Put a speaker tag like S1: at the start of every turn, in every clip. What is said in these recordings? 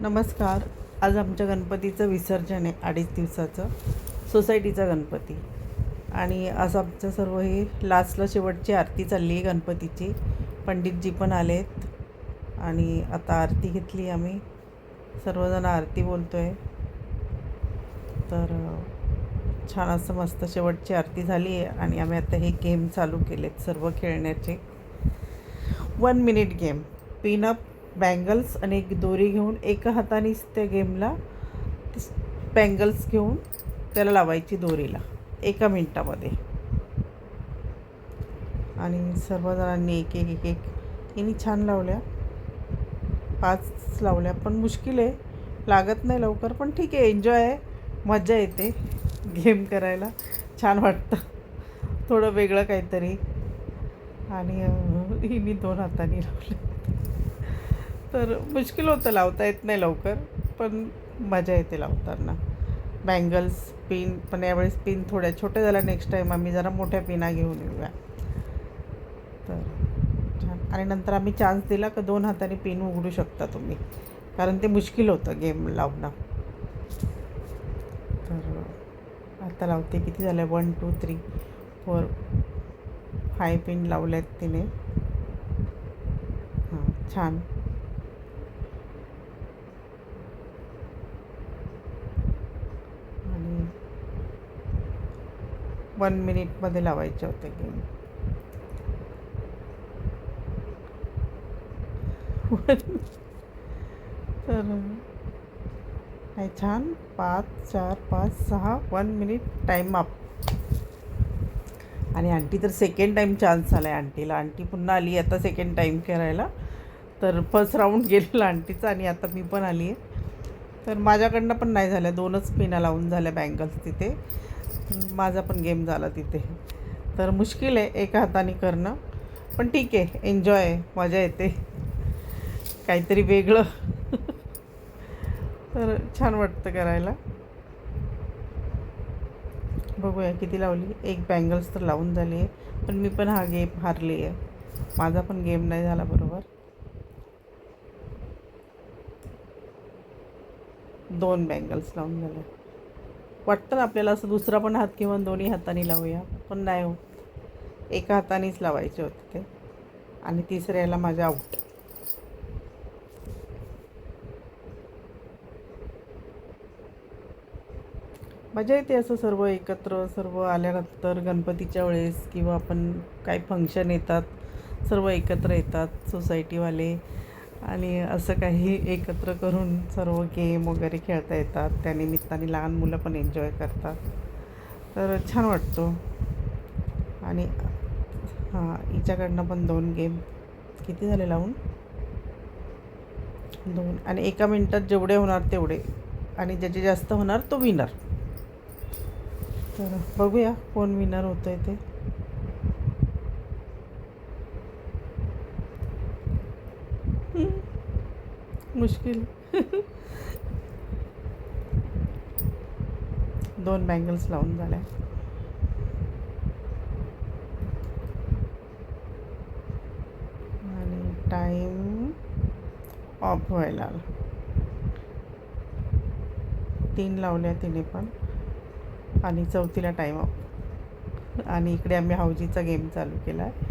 S1: नमस्कार. आज आमच्या गणपतीचं विसर्जन आहे अडीच दिवसाचं. सोसायटीचा गणपती. आणि आज आमचं सर्व हे लास्टला शेवटची आरती चालली आहे गणपतीची. पंडितजी पण आलेत. आणि आता आरती घेतली आम्ही. सर्वजण आरती बोलतो आहे तर छान असं मस्त शेवटची आरती झाली आहे आणि आम्ही आता हे गेम चालू केलेत सर्व खेळण्याचे. One minute game pin up bangles आणि एक दोरी घेऊन एका हातानेच त्या गेमला बँगल्स घेऊन त्याला लावायची दोरीला एका मिनटामध्ये. आणि सर्वजणांनी एक एक एक एक यांनी छान लावल्या. पाच लावल्या पण मुश्किल आहे. लागत नाही लवकर पण ठीक आहे एन्जॉय आहे. मजा येते गेम करायला. छान वाटतं. थोडं वेगळं काहीतरी. आणि हिनी हिने दोन हाताने लावलं तर मुश्किल होतं लावता येत नाही लवकर पण मजा येते लावताना. बँगल्स पिन पण यावेळेस पिन थोड्या छोट्या झाल्या नेक्स्ट टाईम आम्ही जरा मोठ्या पिना घेऊन येऊया. तर छान. आणि नंतर आम्ही चान्स दिला का दोन हाताने पिन उघडू शकता तुम्ही. कारण ते मुश्किल होतं गेम लावणं. तर आता लावते. किती झालं आहे one two three four five pin लावल्यात तिने. हां छान आणि वन मिनिटमध्ये लावायचे होते गेम तर नाही छान. पाच चार पाच सहा वन मिनिट टाईम अप आणि आंटी तर सेकंड टाईम चान्स आला आहे आंटीला. आंटी पुन्हा आली आता सेकंड टाईम करायला तर फर्स्ट राऊंड गेलेला आंटीचा आणि आता मी पण आली आहे तर माझ्याकडनं पण नाही झाल्या दोनच पिना लावून झाल्या बँगल्स तिथे. माझा पण गेम झाला तिथे. तर मुश्किल आहे एका हाताने करणं. पण ठीक आहे एन्जॉय आहे मजा येते. काहीतरी वेगळं. तर छान वाटतं करायला. बघूया किती लावली. एक बँगल्स तर लावून झाली आहे. पण मी पण हा गेम हारली आहे. माझा पण गेम नाही झाला बरोबर. दोन बँगल्स लावून झाल्या वाटतं ना आपल्याला असं दुसरा पण हात किंवा दोन्ही हाताने लावूया. पण नाही हो. एका हातानेच लावायचे होते ते. आणि तिसऱ्याला माझ्या आऊट मजा येते असं सर्व एकत्र सर्व आल्यानंतर गणपतीच्या वेळेस किंवा आपण काही फंक्शन येतात सर्व एकत्र येतात सोसायटीवाले आणि असं काही एकत्र करून सर्व गेम वगैरे खेळता येतात. त्यानिमित्ताने लहान मुलं पण एन्जॉय करतात. तर छान वाटतो. आणि हां हिच्याकडनं पण दोन गेम किती झाले लावून? दोन. आणि एका मिनटात जेवढे होणार तेवढे. आणि ज्याचे जास्त होणार तो विनर तर बघूया कोण विनर होतं आहे ते. मुश्किल. दोन बँगल्स लावून झाल्या. आणि टाईम ऑफ व्हायला आला. तीन लावल्या तिने पण. आणि चौथीला टाईम ऑफ आणि इकडे आम्ही हाऊजीचा गेम चालू केला. आहे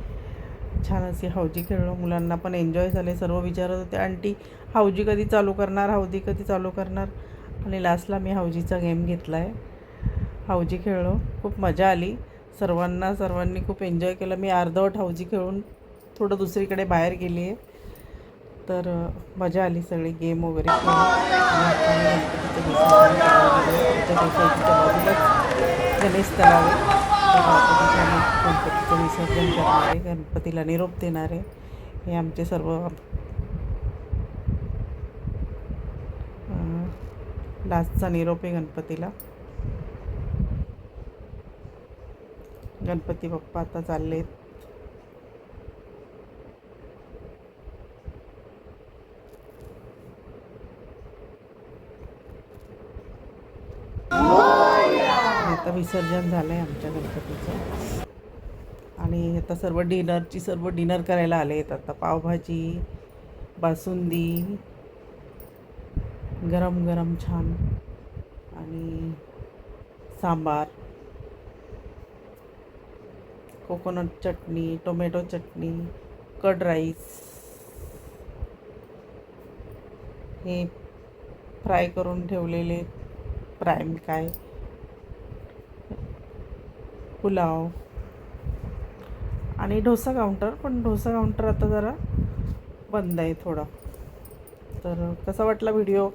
S1: छान अशी हावजी खेळलो मुलांना पण एन्जॉय झाले सर्व विचारत होते आंटी हावजी कधी चालू करणार? हावजी कधी चालू करणार? आणि लास्टला मी हावजीचा गेम घेतला आहे हावजी खेळलो खूप मजा आली. सर्वांना सर्वांनी खूप एन्जॉय केलं. मी अर्धवट हावजी खेळून थोडं दुसरीकडे बाहेर गेली आहे तर मजा आली सगळी गेम वगैरे गणेश तलाव गणपतीचं विसर्जन करणार आहे गणपतीला निरोप देणार आहे. हे आमचे सर्व लास्टचा निरोप आहे गणपतीला. गणपती बाप्पा आता चालले आहेत विसर्जन झालं आहे आमच्या गणपतीचं. आणि आता सर्व डिनरची सर्व डिनर करायला आले आहेत आता पावभाजी बासुंदी गरम गरम छान. आणि sambar coconut chutney tomato chutney curd rice. हे फ्राय करून ठेवलेले प्राईम काय? पुलाव. आणि डोसा काउंटर पण डोसा काउंटर आता जरा बंद आहे थोडा. तर कसा वाटला व्हिडिओ